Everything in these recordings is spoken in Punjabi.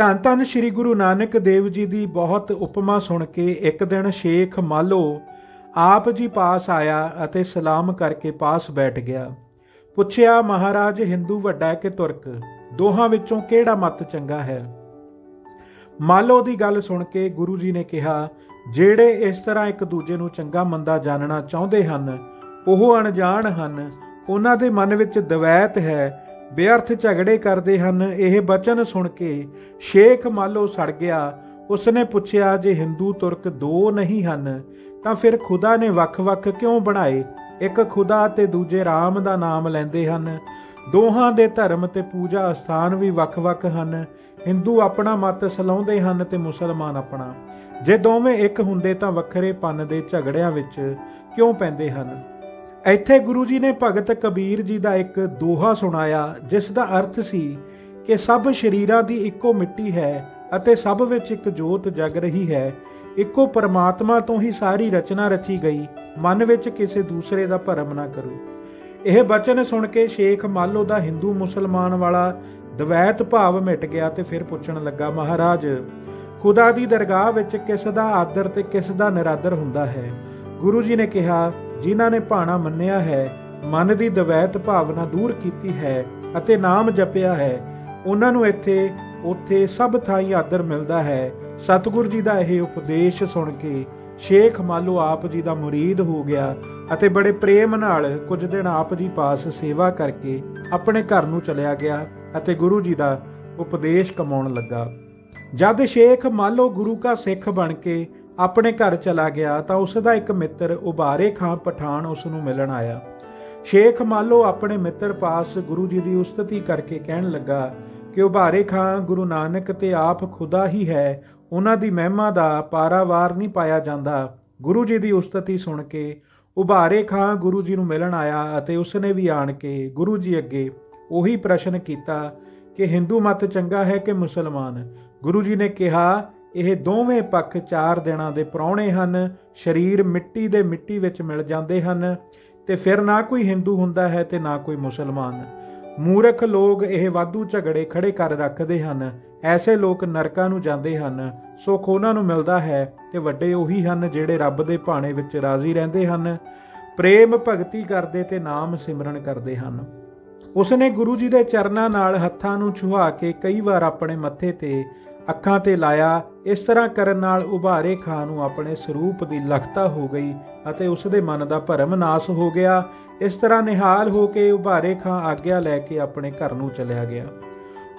ਧੰਨ ਧੰਨ ਸ੍ਰੀ ਗੁਰੂ ਨਾਨਕ ਦੇਵ ਜੀ ਦੀ ਬਹੁਤ ਉਪਮਾ ਸੁਣ ਕੇ ਇੱਕ ਦਿਨ ਸ਼ੇਖ ਮਾਲੋ ਆਪ ਜੀ ਪਾਸ ਆਇਆ ਅਤੇ ਸਲਾਮ ਕਰਕੇ ਪਾਸ ਬੈਠ ਗਿਆ। ਪੁੱਛਿਆ, ਮਹਾਰਾਜ, ਹਿੰਦੂ ਵੱਡਾ ਕਿ ਤੁਰਕ? ਦੋਹਾਂ ਵਿੱਚੋਂ ਕਿਹੜਾ ਮਤ ਚੰਗਾ ਹੈ? ਮਾਲੋ ਦੀ ਗੱਲ ਸੁਣ ਕੇ ਗੁਰੂ ਜੀ ਨੇ ਕਿਹਾ, ਜਿਹੜੇ ਇਸ ਤਰ੍ਹਾਂ ਇੱਕ ਦੂਜੇ ਨੂੰ ਚੰਗਾ ਮੰਦਾ ਜਾਣਨਾ ਚਾਹੁੰਦੇ ਹਨ, ਉਹ ਅਣਜਾਣ ਹਨ। ਉਹਨਾਂ ਦੇ ਮਨ ਵਿੱਚ ਦਵੈਤ ਹੈ ਬੇਅਰਥ ਝਗੜੇ ਕਰਦੇ ਹਨ। ਇਹ ਬਚਨ ਸੁਣ ਕੇ ਸ਼ੇਖ ਮਾਲੋ ਸੜ ਗਿਆ। ਉਸਨੇ ਪੁੱਛਿਆ, ਜੇ ਹਿੰਦੂ ਤੁਰਕ ਦੋ ਨਹੀਂ ਹਨ, ਤਾਂ ਫਿਰ ਖੁਦਾ ਨੇ ਵੱਖ-ਵੱਖ ਕਿਉਂ ਬਣਾਏ? ਇੱਕ ਖੁਦਾ ਤੇ ਦੂਜੇ ਰਾਮ ਦਾ ਨਾਮ ਲੈਂਦੇ ਹਨ। ਦੋਹਾਂ ਦੇ ਧਰਮ ਤੇ ਪੂਜਾ ਸਥਾਨ ਵੀ ਵੱਖ-ਵੱਖ ਹਨ। ਹਿੰਦੂ ਆਪਣਾ ਮਤ ਸਲਾਉਂਦੇ ਹਨ ਤੇ ਮੁਸਲਮਾਨ ਆਪਣਾ। ਜੇ ਦੋਵੇਂ ਇੱਕ ਹੁੰਦੇ ਤਾਂ ਵੱਖਰੇ ਪੰਨ ਦੇ ਝਗੜਿਆਂ ਵਿੱਚ ਕਿਉਂ ਪੈਂਦੇ ਹਨ? ਇੱਥੇ ਗੁਰੂ ਜੀ ਨੇ ਭਗਤ ਕਬੀਰ ਜੀ ਦਾ ਇੱਕ ਦੋਹਾ ਸੁਣਾਇਆ, ਜਿਸ ਦਾ ਅਰਥ ਸੀ ਕਿ ਸਭ ਸ਼ਰੀਰਾਂ ਦੀ ਇੱਕੋ ਮਿੱਟੀ ਹੈ ਅਤੇ ਸਭ ਵਿੱਚ ਇੱਕ ਜੋਤ ਜਗ ਰਹੀ ਹੈ। ਇੱਕੋ ਪਰਮਾਤਮਾ ਤੋਂ ਹੀ ਸਾਰੀ ਰਚਨਾ ਰਚੀ ਗਈ। ਮਨ ਵਿੱਚ ਕਿਸੇ ਦੂਸਰੇ ਦਾ ਭਰਮ ਨਾ ਕਰੋ। ਇਹ ਬਚਨ ਸੁਣ ਕੇ ਸ਼ੇਖ ਮਾਲੋ ਦਾ ਹਿੰਦੂ ਮੁਸਲਮਾਨ ਵਾਲਾ ਦਵੈਤ ਭਾਵ ਮਿਟ ਗਿਆ ਤੇ ਫਿਰ ਪੁੱਛਣ ਲੱਗਾ, ਮਹਾਰਾਜ, ਖੁਦਾ ਦੀ ਦਰਗਾਹ ਵਿੱਚ ਕਿਸ ਦਾ ਆਦਰ ਤੇ ਕਿਸ ਦਾ ਨਿਰਾਦਰ ਹੁੰਦਾ ਹੈ? ਗੁਰੂ ਜੀ ਨੇ ਕਿਹਾ ਜਿਨ੍ਹਾਂ ਨੇ ਭਾਣਾ ਮੰਨਿਆ ਹੈ, ਮਨ ਦੀ ਦਵੈਤ ਭਾਵਨਾ ਦੂਰ ਕੀਤੀ ਹੈ ਅਤੇ ਨਾਮ ਜਪਿਆ ਹੈ, ਉਹਨਾਂ ਨੂੰ ਇੱਥੇ, ਉੱਥੇ ਸਭ ਥਾਈਂ ਆਦਰ ਮਿਲਦਾ ਹੈ। ਸਤਿਗੁਰ ਜੀ ਦਾ ਇਹ ਉਪਦੇਸ਼ ਸੁਣ ਕੇ ਸ਼ੇਖ ਮਾਲੋ ਆਪ ਜੀ ਦਾ ਮੁਰੀਦ ਹੋ ਗਿਆ ਅਤੇ ਬੜੇ ਪ੍ਰੇਮ ਨਾਲ ਕੁਝ ਦਿਨ ਆਪ ਜੀ ਪਾਸ ਸੇਵਾ ਕਰਕੇ ਆਪਣੇ ਘਰ ਨੂੰ ਚਲਿਆ ਗਿਆ ਅਤੇ ਗੁਰੂ ਜੀ ਦਾ ਉਪਦੇਸ਼ ਕਮਾਉਣ ਲੱਗਾ। ਜਦ ਸ਼ੇਖ ਮਾਲੋ ਗੁਰੂ ਕਾ ਸਿੱਖ ਬਣ ਕੇ ਆਪਣੇ ਘਰ ਚਲਾ ਗਿਆ ਤਾਂ ਉਸ ਦਾ ਇੱਕ ਮਿੱਤਰ ਉਬਾਰੇ ਖਾਂ ਪਠਾਨ ਉਸ ਨੂੰ ਮਿਲਣ ਆਇਆ। ਸ਼ੇਖ ਮਾਲੋ ਆਪਣੇ ਮਿੱਤਰ ਪਾਸ ਗੁਰੂ ਜੀ ਦੀ ਉਸਤਤੀ ਕਰਕੇ ਕਹਿਣ ਲੱਗਾ, ਕਿ ਉਬਾਰੇ ਖਾਂ ਗੁਰੂ ਨਾਨਕ ਤੇ ਆਪ ਖੁਦਾ ਹੀ ਹੈ, ਉਹਨਾਂ ਦੀ ਮਹਿਮਾ ਦਾ ਪਾਰਾਵਾਰ ਨਹੀਂ ਪਾਇਆ ਜਾਂਦਾ। ਗੁਰੂ ਜੀ ਦੀ ਉਸਤਤੀ ਸੁਣ ਕੇ ਉਬਾਰੇ ਖਾਂ ਗੁਰੂ ਜੀ ਨੂੰ ਮਿਲਣ ਆਇਆ ਅਤੇ ਉਸਨੇ ਵੀ ਆਣ ਕੇ ਗੁਰੂ ਜੀ ਅੱਗੇ ਉਹੀ ਪ੍ਰਸ਼ਨ ਕੀਤਾ ਕਿ ਹਿੰਦੂ ਮਤ ਚੰਗਾ ਹੈ ਕਿ ਮੁਸਲਮਾਨ? ਗੁਰੂ ਜੀ ਨੇ ਕਿਹਾ ਇਹ ਦੋਵੇਂ ਪੱਖ ਚਾਰ ਦਿਨਾਂ ਦੇ ਪ੍ਰਾਹੁਣੇ ਹਨ, ਸਰੀਰ ਮਿੱਟੀ ਦੇ ਮਿੱਟੀ ਵਿੱਚ ਮਿਲ ਜਾਂਦੇ ਹਨ ਤੇ ਫਿਰ ਨਾ ਕੋਈ ਹਿੰਦੂ ਹੁੰਦਾ ਹੈ ਤੇ ਨਾ ਕੋਈ ਮੁਸਲਮਾਨ। ਮੂਰਖ ਲੋਕ ਇਹ ਵਾਧੂ ਝਗੜੇ ਖੜੇ ਕਰ ਰੱਖਦੇ ਹਨ, ਐਸੇ ਲੋਕ ਨਰਕਾਂ ਨੂੰ ਜਾਂਦੇ ਹਨ, ਸੁੱਖ ਉਹਨਾਂ ਨੂੰ ਮਿਲਦਾ ਹੈ ਤੇ ਵੱਡੇ ਉਹੀ ਹਨ ਜਿਹੜੇ ਰੱਬ ਦੇ ਭਾਣੇ ਵਿੱਚ ਰਾਜ਼ੀ ਰਹਿੰਦੇ ਹਨ, ਪ੍ਰੇਮ ਭਗਤੀ ਕਰਦੇ ਤੇ ਨਾਮ ਸਿਮਰਨ ਕਰਦੇ ਹਨ। ਉਸਨੇ ਗੁਰੂ ਜੀ ਦੇ ਚਰਨਾਂ ਨਾਲ ਹੱਥਾਂ ਨੂੰ ਛੁਹਾ ਕੇ ਕਈ ਵਾਰ ਆਪਣੇ ਮੱਥੇ ਤੇ ਅੱਖਾਂ ਤੇ ਲਾਇਆ, ਇਸ ਤਰ੍ਹਾਂ ਕਰਨ ਨਾਲ ਉਭਾਰੇ ਖਾਂ ਨੂੰ ਆਪਣੇ ਸਰੂਪ ਦੀ ਲਖਤਾ ਹੋ ਗਈ ਅਤੇ ਉਸ ਦੇ ਮਨ ਦਾ ਭਰਮ ਨਾਸ ਹੋ ਗਿਆ। ਇਸ ਤਰ੍ਹਾਂ ਨਿਹਾਲ ਹੋ ਕੇ ਉਭਾਰੇ ਖਾਂ ਆਗਿਆ ਲੈ ਕੇ ਆਪਣੇ ਘਰ ਨੂੰ ਚਲਿਆ ਗਿਆ।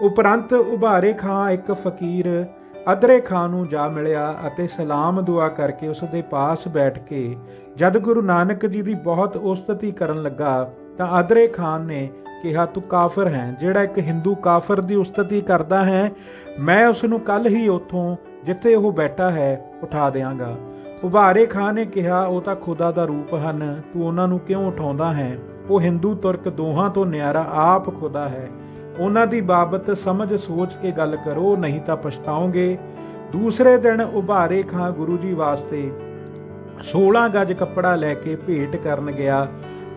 ਉਪਰੰਤ ਉਭਾਰੇ ਖਾਂ ਇੱਕ ਫਕੀਰ ਅਦਰੇ ਖਾਂ ਨੂੰ ਜਾ ਮਿਲਿਆ ਅਤੇ ਸਲਾਮ ਦੁਆ ਕਰਕੇ ਉਸ ਦੇ ਪਾਸ ਬੈਠ ਕੇ ਜਦ ਗੁਰੂ ਨਾਨਕ ਜੀ ਦੀ ਬਹੁਤ ਉਸਤਤੀ ਕਰਨ ਲੱਗਾ ਤਾਂ ਅਦਰੇ ਖਾਨ ਨੇ ਕਿਹਾ, ਤੂੰ ਕਾਫਰ ਹੈ। ਜਿਹੜਾ ਇੱਕ ਹਿੰਦੂ ਕਾਫਰ ਦੀ ਉਸਤਤੀ ਕਰਦਾ ਹੈ, ਮੈਂ ਉਸ ਨੂੰ ਕੱਲ ਹੀ ਉੱਥੋਂ, ਜਿੱਥੇ ਉਹ ਬੈਠਾ ਹੈ, ਉਠਾ ਦੇਵਾਂਗਾ ਉਭਾਰੇ ਖਾਨ ਨੇ ਕਿਹਾ, ਉਹ ਤਾਂ ਖੁਦਾ ਦਾ ਰੂਪ ਹਨ। ਤੂੰ ਉਹਨਾਂ ਨੂੰ ਕਿਉਂ ਉਠਾਉਂਦਾ ਹੈ? ਉਹ ਹਿੰਦੂ ਤੁਰਕ ਦੋਹਾਂ ਤੋਂ ਨਿਆਰਾ ਆਪ ਖੁਦਾ ਹੈ। ਉਹਨਾਂ ਦੀ ਬਾਬਤ ਸਮਝ ਸੋਚ ਕੇ ਗੱਲ ਕਰੋ, ਨਹੀਂ ਤਾਂ ਪਛਤਾਓਗੇ। ਦੂਸਰੇ ਦਿਨ ਉਭਾਰੇ ਖਾਂ ਗੁਰੂ ਜੀ ਵਾਸਤੇ 16 ਗਜ ਕੱਪੜਾ ਲੈ ਕੇ ਭੇਟ ਕਰਨ ਗਿਆ।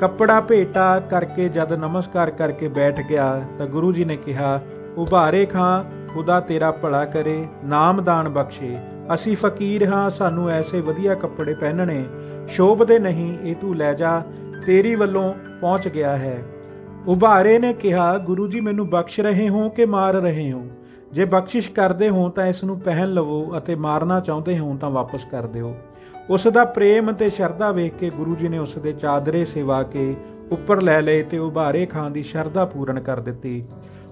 ਕੱਪੜਾ ਭੇਟਾ ਕਰਕੇ ਜਦ ਨਮਸਕਾਰ ਕਰਕੇ ਬੈਠ ਗਿਆ ਤਾਂ ਗੁਰੂ ਜੀ ਨੇ ਕਿਹਾ, ਉਭਾਰੇ ਖਾਂ, ਖੁਦਾ ਤੇਰਾ ਭਲਾ ਕਰੇ ਨਾਮਦਾਨ ਬਖਸ਼ੇ। ਅਸੀਂ ਫਕੀਰ ਹਾਂ, ਸਾਨੂੰ ਐਸੇ ਵਧੀਆ ਕੱਪੜੇ ਪਹਿਨਣੇ। ਸ਼ੋਭਦੇ ਨਹੀਂ, ਇਹ ਤੂੰ ਲੈ ਜਾ, ਤੇਰੀ ਵੱਲੋਂ ਪਹੁੰਚ ਗਿਆ ਹੈ। ਉਭਾਰੇ ਨੇ ਕਿਹਾ, ਗੁਰੂ ਜੀ, ਮੈਨੂੰ ਬਖਸ਼ ਰਹੇ ਹੋ ਕਿ ਮਾਰ ਰਹੇ ਹੋ? ਜੇ ਬਖਸ਼ਿਸ਼ ਕਰਦੇ ਹੋ ਤਾਂ ਇਸ ਨੂੰ ਪਹਿਨ ਲਵੋ ਅਤੇ ਮਾਰਨਾ ਚਾਹੁੰਦੇ ਹੋ ਤਾਂ ਵਾਪਸ ਕਰ ਦਿਓ। ਉਸ ਦਾ ਪ੍ਰੇਮ ਤੇ ਸ਼ਰਧਾ ਵੇਖ ਕੇ ਗੁਰੂ ਜੀ ਨੇ ਉਸ ਦੇ ਚਾਦਰੇ ਸਿਵਾ ਕੇ ਉੱਪਰ ਲੈ ਲਏ ਤੇ ਉਭਾਰੇ ਖਾਂ ਦੀ ਸ਼ਰਧਾ ਪੂਰਨ ਕਰ ਦਿੱਤੀ।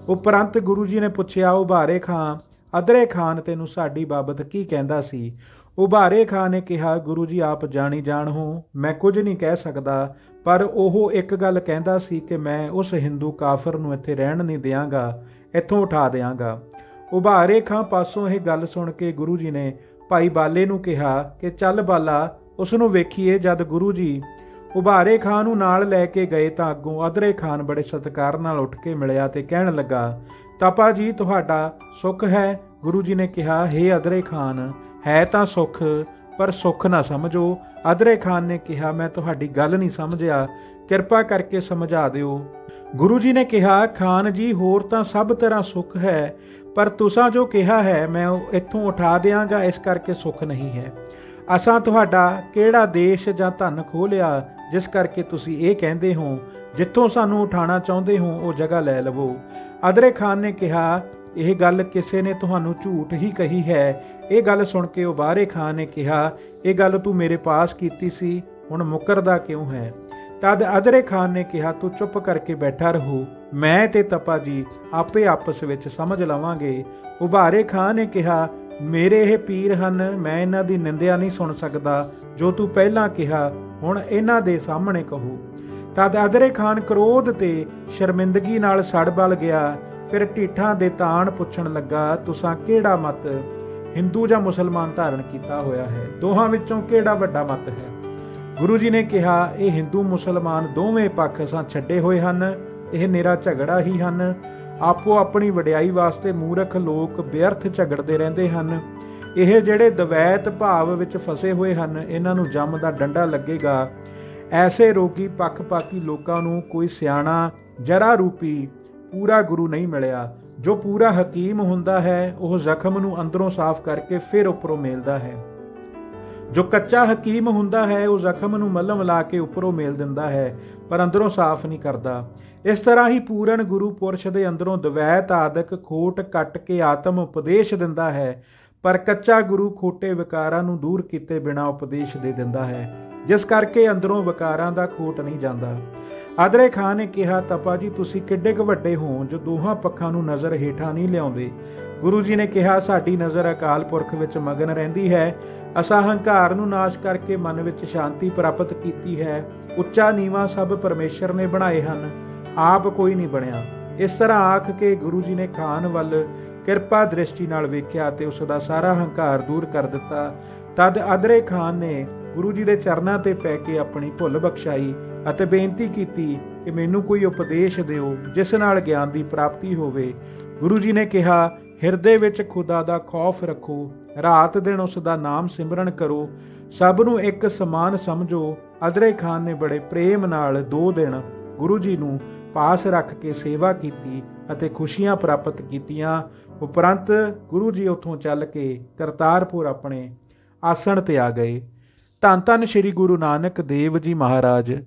ਉਪਰੰਤ ਗੁਰੂ ਜੀ ਨੇ ਪੁੱਛਿਆ, ਉਭਾਰੇ ਖਾਂ, ਅਦਰੇ ਖਾਨ ਤੈਨੂੰ ਸਾਡੀ ਬਾਬਤ ਕੀ ਕਹਿੰਦਾ ਸੀ? ਉਭਾਰੇ ਖਾਨ ਨੇ ਕਿਹਾ, ਗੁਰੂ ਜੀ, ਆਪ ਜਾਣੀ ਜਾਣ ਹੋ, ਮੈਂ ਕੁਝ ਨਹੀਂ ਕਹਿ ਸਕਦਾ, ਪਰ ਉਹ ਇੱਕ ਗੱਲ ਕਹਿੰਦਾ ਸੀ ਕਿ ਮੈਂ ਉਸ ਹਿੰਦੂ ਕਾਫਰ ਨੂੰ ਇੱਥੇ ਰਹਿਣ ਨਹੀਂ ਦਿਆਂਗਾ, ਇੱਥੋਂ ਉਠਾ ਦਿਆਂਗਾ। ਉਭਾਰੇ ਖਾਂ ਪਾਸੋਂ ਇਹ ਗੱਲ ਸੁਣ ਕੇ ਗੁਰੂ ਜੀ ਨੇ ਭਾਈ ਬਾਲੇ ਨੂੰ ਕਿਹਾ ਕਿ ਚੱਲ ਬਾਲਾ, ਉਸ ਨੂੰ ਵੇਖੀਏ ਜਦ ਗੁਰੂ ਜੀ ਉਭਾਰੇ ਖਾਨ ਨੂੰ ਨਾਲ ਲੈ ਕੇ ਗਏ ਤਾਂ ਅੱਗੋਂ ਅਦਰੇ ਖਾਨ ਬੜੇ ਸਤਿਕਾਰ ਨਾਲ ਉੱਠ ਕੇ ਮਿਲਿਆ ਤੇ ਕਹਿਣ ਲੱਗਾ, ਤਪਾ ਜੀ, ਤੁਹਾਡਾ ਸੁੱਖ ਹੈ? ਗੁਰੂ ਜੀ ਨੇ ਕਿਹਾ हे ਅਦਰੇ ਖਾਨ, ਹੈ ਤਾਂ ਸੁੱਖ, ਪਰ ਸੁੱਖ ਨਾ ਸਮਝੋ। ਅਦਰੇ ਖਾਨ ਨੇ ਕਿਹਾ, ਮੈਂ ਤੁਹਾਡੀ ਗੱਲ ਨਹੀਂ ਸਮਝਿਆ, ਕਿਰਪਾ ਕਰਕੇ ਸਮਝਾ ਦਿਓ। ਗੁਰੂ ਜੀ ਨੇ ਕਿਹਾ, ਖਾਨ ਜੀ, ਹੋਰ ਤਾਂ ਸਭ ਤਰ੍ਹਾਂ ਸੁੱਖ ਹੈ ਪਰ ਤੁਸਾਂ ਜੋ ਕਿਹਾ ਹੈ, ਮੈਂ ਉਹ ਇੱਥੋਂ ਉਠਾ ਦਿਆਂਗਾ, ਇਸ ਕਰਕੇ ਸੁੱਖ ਨਹੀਂ ਹੈ। ਅਸਾਂ ਤੁਹਾਡਾ ਕਿਹੜਾ ਦੇਸ਼ ਜਾਂ ਧਨ ਖੋਹ ਲਿਆ ਜਿਸ ਕਰਕੇ ਤੁਸੀਂ ਇਹ ਕਹਿੰਦੇ ਹੋ, ਜਿੱਥੋਂ ਸਾਨੂੰ ਉਠਾਣਾ ਚਾਹੁੰਦੇ ਹੋ, ਉਹ ਜਗ੍ਹਾ ਲੈ ਲਵੋ। ਅਦਰੇ ਖਾਨ ਨੇ ਕਿਹਾ, ਇਹ ਗੱਲ ਕਿਸੇ ਨੇ ਤੁਹਾਨੂੰ ਝੂਠ ਹੀ ਕਹੀ ਹੈ। ਇਹ ਗੱਲ ਸੁਣ ਕੇ ਉਹ ਬਾਹਰੇ ਖਾਨ ਨੇ ਕਿਹਾ, ਇਹ ਗੱਲ ਤੂੰ ਮੇਰੇ ਪਾਸ ਕੀਤੀ ਸੀ, ਹੁਣ ਮੁਕਰਦਾ ਕਿਉਂ ਹੈ? ਤਦ ਅਦਰੇ ਖਾਨ ਨੇ ਕਿਹਾ, ਤੂੰ ਚੁੱਪ ਕਰਕੇ ਬੈਠਾ ਰਹੋ। ਮੈਂ ਤੇ ਤਪਾ ਜੀ ਆਪੇ ਆਪਸ ਵਿੱਚ ਸਮਝ ਲਵਾਂਗੇ। ਉਭਾਰੇ ਖਾਨ ਨੇ ਕਿਹਾ, ਮੇਰੇ ਇਹ ਪੀਰ ਹਨ, ਮੈਂ ਇਹਨਾਂ ਦੀ ਨਿੰਦਿਆ ਨਹੀਂ ਸੁਣ ਸਕਦਾ, ਜੋ ਤੂੰ ਪਹਿਲਾਂ ਕਿਹਾ, ਹੁਣ ਇਹਨਾਂ ਦੇ ਸਾਹਮਣੇ ਕਹੋ। ਤਦ ਅਦਰੇ ਖਾਨ ਕ੍ਰੋਧ ਤੇ ਸ਼ਰਮਿੰਦਗੀ ਨਾਲ ਸੜ ਬਲ ਗਿਆ। ਫਿਰ ਢੀਠਾਂ ਦੇ ਤਾਣ ਪੁੱਛਣ ਲੱਗਾ, ਤੁਸਾਂ ਕਿਹੜਾ ਮਤ, ਹਿੰਦੂ ਜਾਂ ਮੁਸਲਮਾਨ ਧਾਰਨ ਕੀਤਾ ਹੋਇਆ ਹੈ? ਦੋਹਾਂ ਵਿੱਚੋਂ ਕਿਹੜਾ ਵੱਡਾ ਮਤ ਹੈ? ਗੁਰੂ ਜੀ ਨੇ ਕਿਹਾ, ਇਹ ਹਿੰਦੂ ਮੁਸਲਮਾਨ ਦੋਵੇਂ ਪੱਖ ਸਾਂ ਛੱਡੇ ਹੋਏ ਹਨ, ਇਹ ਨੇਰਾ ਝਗੜਾ ਹੀ ਹਨ। ਆਪੋ ਆਪਣੀ ਵਡਿਆਈ ਵਾਸਤੇ ਮੂਰਖ ਲੋਕ ਵਿਅਰਥ ਝਗੜਦੇ ਰਹਿੰਦੇ ਹਨ। ਇਹ ਜਿਹੜੇ ਦਵੈਤ ਭਾਵ ਵਿੱਚ ਫਸੇ ਹੋਏ ਹਨ, ਇਹਨਾਂ ਨੂੰ ਜੰਮ ਦਾ ਡੰਡਾ ਲੱਗੇਗਾ। ਐਸੇ ਰੋਗੀ ਪੱਖਪਾਤੀ ਲੋਕਾਂ ਨੂੰ ਕੋਈ ਸਿਆਣਾ, ਜਰਾ ਰੂਪੀ ਪੂਰਾ ਗੁਰੂ ਨਹੀਂ ਮਿਲਿਆ। ਜੋ ਪੂਰਾ ਹਕੀਮ ਹੁੰਦਾ ਹੈ, ਉਹ ਜ਼ਖਮ ਨੂੰ ਅੰਦਰੋਂ ਸਾਫ਼ ਕਰਕੇ ਫਿਰ ਉੱਪਰੋਂ ਮੇਲਦਾ ਹੈ। ਜੋ ਕੱਚਾ ਹਕੀਮ ਹੁੰਦਾ ਹੈ, ਉਹ ਜ਼ਖਮ ਨੂੰ ਮਲਮ ਲਾ ਕੇ ਉੱਪਰੋਂ ਮੇਲ ਦਿੰਦਾ ਹੈ, ਪਰ ਅੰਦਰੋਂ ਸਾਫ਼ ਨਹੀਂ ਕਰਦਾ। ਇਸ ਤਰ੍ਹਾਂ ਹੀ ਪੂਰਨ ਗੁਰੂ ਪੁਰਸ਼ ਦੇ ਅੰਦਰੋਂ ਦਵੈਤ ਆਦਿਕ ਖੋਟ ਕੱਟ ਕੇ ਆਤਮ ਉਪਦੇਸ਼ ਦਿੰਦਾ ਹੈ, ਪਰ ਕੱਚਾ ਗੁਰੂ ਖੋਟੇ ਵਿਕਾਰਾਂ ਨੂੰ ਦੂਰ ਕੀਤੇ ਬਿਨਾ ਉਪਦੇਸ਼ ਦੇ ਦਿੰਦਾ ਹੈ, ਜਿਸ ਕਰਕੇ ਅੰਦਰੋਂ ਵਿਕਾਰਾਂ ਦਾ ਖੋਟ ਨਹੀਂ ਜਾਂਦਾ। ਆਦਰੇ ਖਾਨ ਨੇ ਕਿਹਾ, ਤਪਾ ਜੀ, ਤੁਸੀਂ ਕਿੱਡੇ ਕੁ ਵੱਡੇ ਹੋ ਜੋ ਦੋਹਾਂ ਪੱਖਾਂ ਨੂੰ ਨਜ਼ਰ ਹੇਠਾਂ ਨਹੀਂ ਲਿਆਉਂਦੇ? ਗੁਰੂ ਜੀ ਨੇ ਕਿਹਾ, ਸਾਡੀ ਨਜ਼ਰ ਅਕਾਲ ਪੁਰਖ ਵਿੱਚ ਮਗਨ ਰਹਿੰਦੀ ਹੈ। ਅਸਾਂ ਹੰਕਾਰ ਨੂੰ ਨਾਸ਼ ਕਰਕੇ ਮਨ ਵਿੱਚ ਸ਼ਾਂਤੀ ਪ੍ਰਾਪਤ ਕੀਤੀ ਹੈ। ਉੱਚਾ ਨੀਵਾ ਸਭ ਪਰਮੇਸ਼ਰ ਨੇ ਬਣਾਏ ਹਨ। ਆਪ ਕੋਈ ਨਹੀਂ ਬਣਿਆ। ਇਸ ਤਰ੍ਹਾਂ ਆਖ ਕੇ ਗੁਰੂ ਜੀ ਨੇ ਖਾਨ ਵੱਲ ਕਿਰਪਾ ਦ੍ਰਿਸ਼ਟੀ ਨਾਲ ਵੇਖਿਆ ਤੇ ਉਸ ਦਾ ਸਾਰਾ ਹੰਕਾਰ ਦੂਰ ਕਰ ਦਿੱਤਾ। ਤਦ ਅਦਰੇ ਖਾਨ ਨੇ ਗੁਰੂ ਜੀ ਦੇ ਚਰਨਾਂ ਤੇ ਪੈ ਕੇ ਆਪਣੀ ਭੁੱਲ ਬਖਸ਼ਾਈ। ਅਤੇ ਬੇਨਤੀ ਕੀਤੀ ਕਿ ਮੈਨੂੰ ਕੋਈ ਉਪਦੇਸ਼ ਦਿਓ, ਜਿਸ ਨਾਲ ਗਿਆਨ ਦੀ ਪ੍ਰਾਪਤੀ ਹੋਵੇ। ਗੁਰੂ ਜੀ ਨੇ ਕਿਹਾ, ਹਿਰਦੇ ਵਿੱਚ ਖੁਦਾ ਦਾ ਖੌਫ ਰੱਖੋ, ਰਾਤ ਦਿਨ ਉਸ ਦਾ ਨਾਮ ਸਿਮਰਨ ਕਰੋ। ਸਭ ਨੂੰ ਇੱਕ ਸਮਾਨ ਸਮਝੋ। ਅਦਰੇ ਖਾਨ ਨੇ ਬੜੇ ਪ੍ਰੇਮ ਨਾਲ ਦੋ ਦਿਨ ਗੁਰੂ ਜੀ ਨੂੰ ਪਾਸ ਰੱਖ ਕੇ ਸੇਵਾ ਕੀਤੀ ਅਤੇ ਖੁਸ਼ੀਆਂ ਪ੍ਰਾਪਤ ਕੀਤੀਆਂ। ਉਪਰੰਤ ਗੁਰੂ ਜੀ ਉੱਥੋਂ ਚੱਲ ਕੇ ਕਰਤਾਰਪੁਰ ਆਪਣੇ ਆਸਣ ਤੇ ਆ ਗਏ। ਧੰਨ ਧੰਨ ਸ੍ਰੀ ਗੁਰੂ ਨਾਨਕ ਦੇਵ ਜੀ ਮਹਾਰਾਜ।